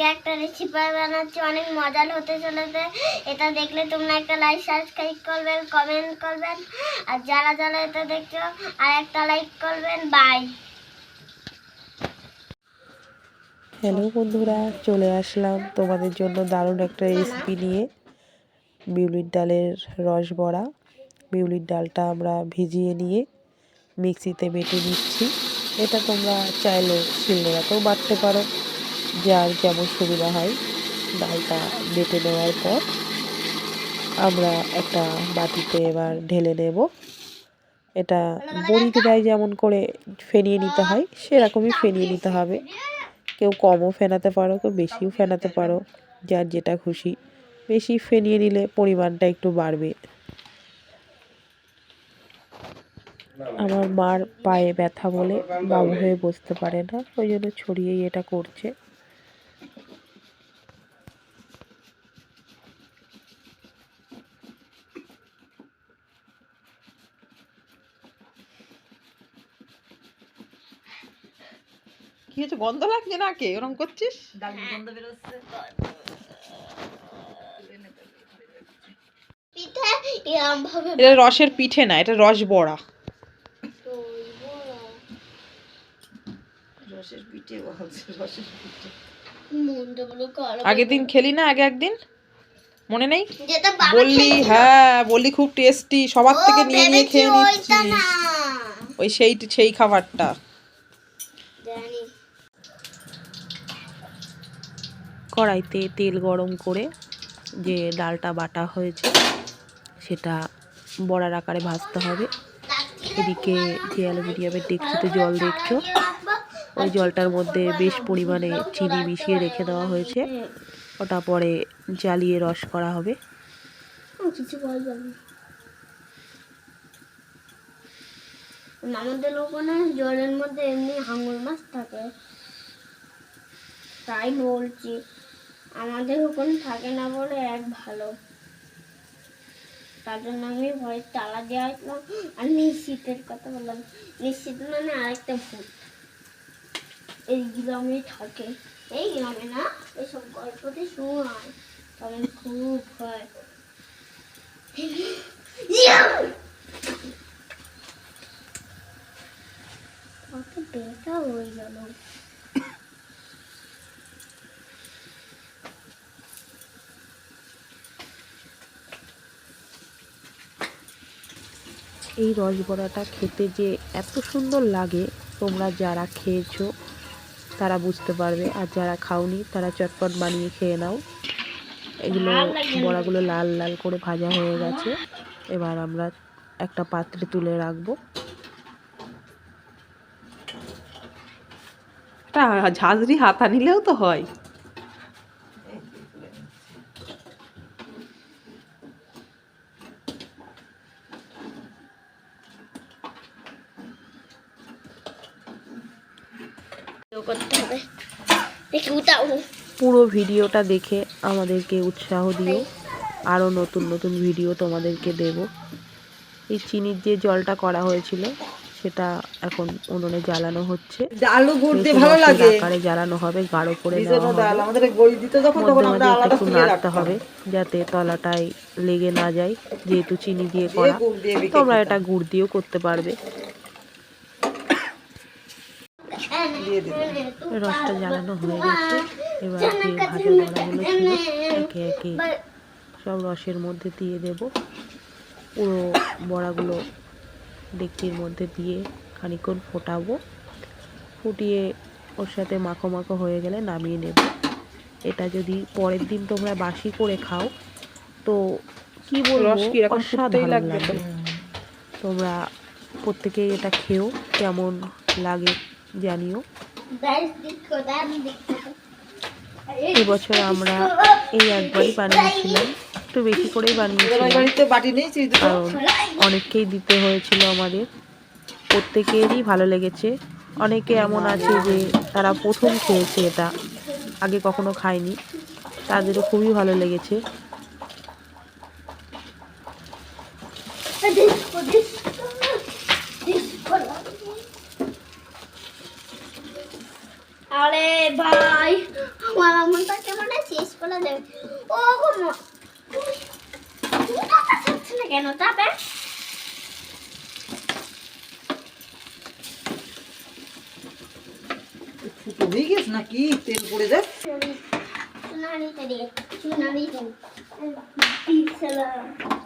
আজকে একটা রেসিপি বানাচ্ছি, অনেক মজার হতে চলেছে। এটা দেখলে তোমরা একটা লাইক সাবস্ক্রাইব করবেন কমেন্ট করবেন আর যারা যারা এটা দেখছ, আর একটা লাইক করবেন বাই হ্যালো বন্ধুরা, চলে আসলাম তোমাদের জন্য দারুণ একটা রেসিপি নিয়ে। বিউলির ডালের রস বড়া। বিউলির ডালটা আমরা ভিজিয়ে নিয়ে মিক্সিতে বেটে নিচ্ছি। এটা তোমরা চাইলে শিলনোড়াতেও বাটতে পারো। যার যেমন সুবিধা হয় ডালটা বেটে নেওয়ার পর আমরা একটা বাটিতে এবার ঢেলে নেব। এটা বড়িতে দেয় যেমন করে ফেনিয়ে নিতে হয়, সেরকমই ফেনিয়ে নিতে হবে। কেউ কমও ফেনাতে পারো, কেউ বেশিও ফেনাতে পারো, যার যেটা খুশি। বেশি ফেনিয়ে নিলে পরিমাণটা একটু বাড়বে। আমার মার পায়ে ব্যথা বলে বাবু হয়ে বসতে পারে না, ওই জন্য ছড়িয়েই এটা করছে। কি হচ্ছে গন্ধ লাগছে নাকি? ওরকম করছিস? পিঠে এরম এটা রসের পিঠে না এটা রস বড়া। আগের দিন খেলি না আগে একদিন? মনে নেই? বললি হ্যাঁ বললি খুব টেস্টি সবার থেকে নিয়ে নিয়ে খেয়ে নিচ্ছিস। ওই সেই সেই খাবারটা। কড়াইতে তেল গরম করে যে ডালটা বাটা হয়েছে সেটা বড়ার আকারে ভাজতে হবে। এদিকে যে অ্যালুমিনিয়ামের ডেকচিতে জল দেখছ ওই জলটার মধ্যে বেশ পরিমাণে চিনি মিশিয়ে রেখে দেওয়া হয়েছে। ওটা পরে জ্বালিয়ে রস করা হবে। কিছু বলব না আমাদের ওখানে জলের মধ্যে এমনি হাঙর মাছ থাকে। তাই বলছি, আমাদের ওখানে থাকে না বলে এক ভালো। তার জন্য আমি ভয়ের তালা দেওয়া হয়েছিলাম আর নিশ্চিতের কথা বললাম। নিশ্চিত মানে আরেকটা ভূত। এই গ্রামে থাকে। এই গ্রামে না এসব গল্পতে শোনায় তখন খুব ভয়। হয়ে গেল এই রসবড়াটা খেতে যে এত সুন্দর লাগে তোমরা যারা খেয়েছো তারা বুঝতে পারবে। আর যারা খাওনি তারা চটপট বানিয়ে খেয়ে নাও। এগুলো বড়াগুলো লাল লাল করে ভাজা হয়ে গেছে। এবার আমরা একটা পাত্রে তুলে রাখব। একটা ঝাঁঝরি হাতা নিলেও তো হয়। করতে হবে পুরো ভিডিওটা দেখে আমাদেরকে উৎসাহ দিও। আরও নতুন নতুন ভিডিও তোমাদেরকে দেব। এই চিনির যে জলটা করা হয়েছিল সেটা এখন উনুনে জ্বালানো হচ্ছে। আলু একটু ভালো লাগে। আকারে জ্বালানো হবে গাঢ় করে নেওয়া হবে। আমাদের বড়ি দিতে যখন তখন আমরা আলাদা একটু ফুটিয়ে নাড়তে হবে যাতে তলাটায় লেগে না যায় যেহেতু চিনি দিয়ে করা। তোমরা এটা গুড় দিয়েও করতে পারবে। রসটা জ্বালানো হয়ে গেছে। এবার যে ভাজা বড়াগুলো ছিল একে একে সব রসের মধ্যে দিয়ে দেব। পুরো বড়াগুলো ডেকচির মধ্যে দিয়ে খানিকক্ষণ ফোটাবো। ফুটিয়ে ওর সাথে মাখো মাখো হয়ে গেলে নামিয়ে নেব। এটা যদি পরের দিন তোমরা বাসি করে খাও তো কি বলব অসাধারণ লাগবে তোমরা প্রত্যেকেই এটা খেও কেমন লাগে জানিও। এবছর আমরা এই একবারই বানিয়েছিলাম। একটু বেশি করেই বানিয়েছিলাম অনেককেই দিতে হয়েছিল আমাদের। প্রত্যেকেরই ভালো লেগেছে। অনেকে এমন আছে যে তারা প্রথম খেয়েছে এটা আগে কখনো খায়নি। তাদেরও খুবই ভালো লেগেছে। আরে ভাই আমার আমনটাকে মানে শেষ করে দেবে। ও কোনো তাপে নাকি তেল পড়ে যায় সোনালি তেরে সোনালি দিয়েছিলাম